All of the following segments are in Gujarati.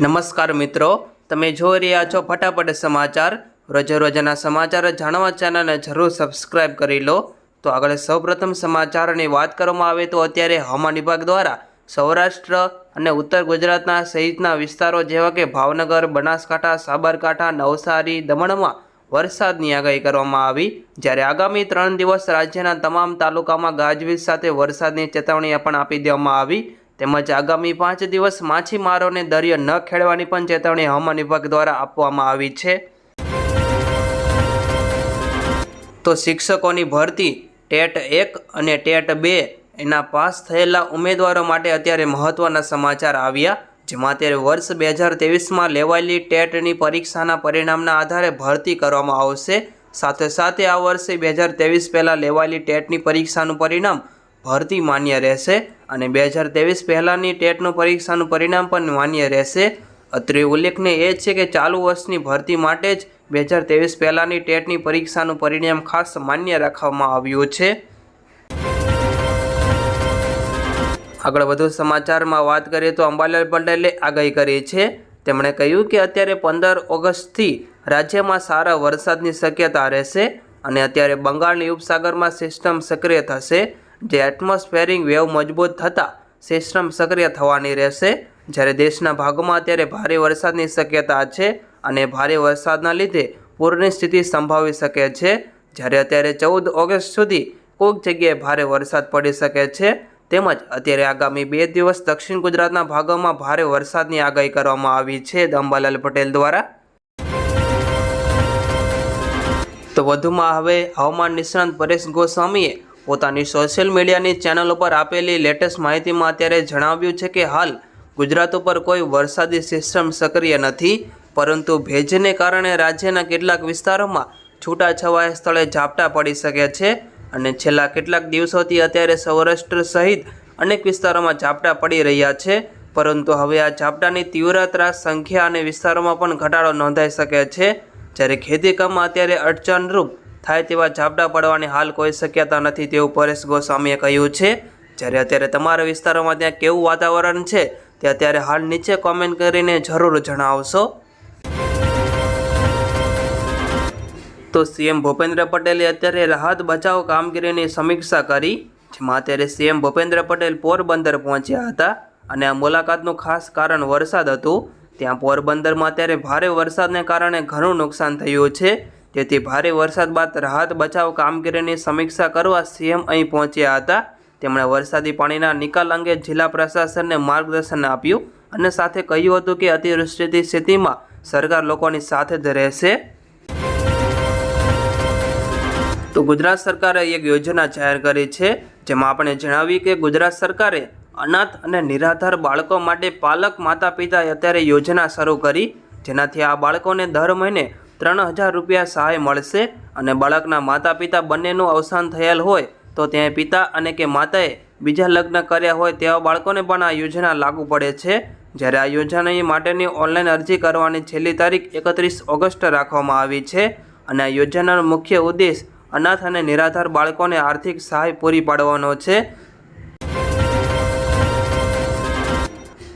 નમસ્કાર મિત્રો, તમે જોઈ રહ્યા છો ફટાફટ સમાચાર. રોજે રોજના સમાચાર જાણવા ચેનલને જરૂર સબસ્ક્રાઇબ કરી લો. તો આગળ સૌપ્રથમ સમાચારની વાત કરવામાં આવે તો અત્યારે હવામાન વિભાગ દ્વારા સૌરાષ્ટ્ર અને ઉત્તર ગુજરાતના સહિતના વિસ્તારો જેવા કે ભાવનગર, બનાસકાંઠા, સાબરકાંઠા, નવસારી દમણમાં વરસાદની આગાહી કરવામાં આવી. જ્યારે આગામી ત્રણ દિવસ રાજ્યના તમામ તાલુકામાં ગાજવીજ સાથે વરસાદની ચેતવણી પણ આપી દેવામાં આવી. તેમજ આગામી પાંચ દિવસ માછીમારોને દરિયો ન ખેડવાની પણ ચેતવણી હવામાન વિભાગ દ્વારા આપવામાં આવી છે. તો શિક્ષકોની ભરતી ટેટ એક અને ટેટ બે એના પાસ થયેલા ઉમેદવારો માટે અત્યારે મહત્ત્વના સમાચાર આવ્યા. જેમાં અત્યારે વર્ષ બે હજાર તેવીસમાં લેવાયેલી ટેટની પરીક્ષાના પરિણામના આધારે ભરતી કરવામાં આવશે. સાથે સાથે આ વર્ષે બે હજાર તેવીસ પહેલાં લેવાયેલી ટેટની પરીક્ષાનું પરિણામ ભરતી માન્ય રહેશે અને બે હજાર ત્રેવીસ પહેલાંની ટેટનું પરીક્ષાનું પરિણામ પણ માન્ય રહેશે. અત્રે ઉલ્લેખનીય એ છે કે ચાલુ વર્ષની ભરતી માટે જ બે હજાર ત્રેવીસ પહેલાંની ટેટની પરીક્ષાનું પરિણામ ખાસ માન્ય રાખવામાં આવ્યું છે. આગળ વધુ સમાચારમાં વાત કરીએ તો અંબાલાલ પટેલે આગાહી કરી છે. તેમણે કહ્યું કે અત્યારે પંદર ઓગસ્ટથી રાજ્યમાં સારા વરસાદની શક્યતા રહેશે અને અત્યારે બંગાળની ઉપસાગરમાં સિસ્ટમ સક્રિય થશે. જે એટમોસ્ફેરિક વેવ મજબૂત થતાં સિસ્ટમ સક્રિય થવાની રહેશે. જ્યારે દેશના ભાગોમાં અત્યારે ભારે વરસાદની શક્યતા છે અને ભારે વરસાદના લીધે પૂરની સ્થિતિ સંભાવી શકે છે. જ્યારે અત્યારે ચૌદ ઓગસ્ટ સુધી કોઈક જગ્યાએ ભારે વરસાદ પડી શકે છે, તેમજ અત્યારે આગામી બે દિવસ દક્ષિણ ગુજરાતના ભાગોમાં ભારે વરસાદની આગાહી કરવામાં આવી છે. અંબાલાલ પટેલ દ્વારા. તો વધુમાં હવે હવામાન નિષ્ણાંત પરેશ ગોસ્વામીએ પોતાની સોશિયલ મીડિયાની ચેનલ ઉપર આપેલી લેટેસ્ટ માહિતીમાં અત્યારે જણાવ્યું છે કે હાલ ગુજરાત ઉપર કોઈ વરસાદી સિસ્ટમ સક્રિય નથી, પરંતુ ભેજને કારણે રાજ્યના કેટલાક વિસ્તારોમાં છૂટાછવાયા સ્થળે ઝાપટા પડી શકે છે અને છેલ્લા કેટલાક દિવસોથી અત્યારે સૌરાષ્ટ્ર સહિત અનેક વિસ્તારોમાં ઝાપટા પડી રહ્યા છે, પરંતુ હવે આ ઝાપટાની તીવ્રતા, સંખ્યા અને વિસ્તારોમાં પણ ઘટાડો નોંધાઈ શકે છે. જ્યારે ખેતી કામમાં અત્યારે અડચણરૂપ થાય તેવા ઝાપટા પડવાની હાલ કોઈ શક્યતા નથી તેવું પરેશ ગોસ્વામીએ કહ્યું છે. જ્યારે અત્યારે તમારા વિસ્તારોમાં ત્યાં કેવું વાતાવરણ છે, તે અત્યારે હાલ નીચે કોમેન્ટ કરીને જરૂર જણાવશો. તો સીએમ ભૂપેન્દ્ર પટેલે અત્યારે રાહત બચાવ કામગીરીની સમીક્ષા કરી, જેમાં અત્યારે સીએમ ભૂપેન્દ્ર પટેલ પોરબંદર પહોંચ્યા હતા અને આ મુલાકાતનું ખાસ કારણ વરસાદ હતું. ત્યાં પોરબંદરમાં અત્યારે ભારે વરસાદને કારણે ઘણું નુકસાન થયું છે. તેથી ભારે વરસાદ બાદ રાહત બચાવ કામગીરીની સમીક્ષા કરવા સીએમ અહીં પહોંચ્યા હતા. તેમણે વરસાદી પાણીના નિકાલ અંગે જિલ્લા પ્રશાસનને માર્ગદર્શન આપ્યું અને સાથે કહ્યું હતું કે અતિવૃષ્ટિની સ્થિતિમાં સરકાર લોકોની સાથે જ રહેશે. તો ગુજરાત સરકારે એક યોજના જાહેર કરી છે, જેમાં આપણે જણાવી કે ગુજરાત સરકારે અનાથ અને નિરાધાર બાળકો માટે પાલક માતા પિતાએ અત્યારે યોજના શરૂ કરી, જેનાથી આ બાળકોને દર મહિને ત્રણ હજાર રૂપિયા સહાય મળશે અને બાળકના માતા પિતા બંનેનું અવસાન થયેલ હોય તો ત્યાં પિતા અને કે માતાએ બીજા લગ્ન કર્યા હોય તેવા બાળકોને પણ આ યોજના લાગુ પડે છે. જ્યારે આ યોજના માટેની ઓનલાઈન અરજી કરવાની છેલ્લી તારીખ એકત્રીસ ઓગસ્ટ રાખવામાં આવી છે અને આ યોજનાનો મુખ્ય ઉદ્દેશ અનાથ અને નિરાધાર બાળકોને આર્થિક સહાય પૂરી પાડવાનો છે.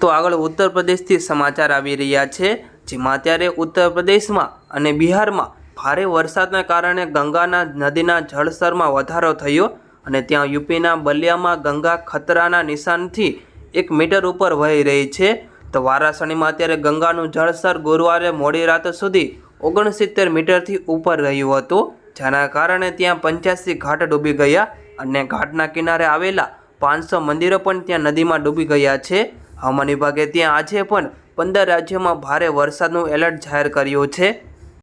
તો આગળ ઉત્તર પ્રદેશથી સમાચાર આવી રહ્યા છે. જેમાં અત્યારે ઉત્તર પ્રદેશમાં અને બિહારમાં ભારે વરસાદના કારણે ગંગાના નદીના જળસ્તરમાં વધારો થયો અને ત્યાં યુપીના બલિયામાં ગંગા ખતરાના નિશાનથી એક મીટર ઉપર વહી રહી છે. તો વારાસણીમાં અત્યારે ગંગાનું જળસ્તર ગુરુવારે મોડી રાત સુધી ઓગણસિત્તેર મીટરથી ઉપર રહ્યું હતું. જેના કારણે ત્યાં પંચ્યાસી ઘાટ ડૂબી ગયા અને ઘાટના કિનારે આવેલા પાંચસો મંદિરો પણ ત્યાં નદીમાં ડૂબી ગયા છે. હવામાન વિભાગે ત્યાં આજે પણ પંદર રાજ્યોમાં ભારે વરસાદનું એલર્ટ જાહેર કર્યું છે.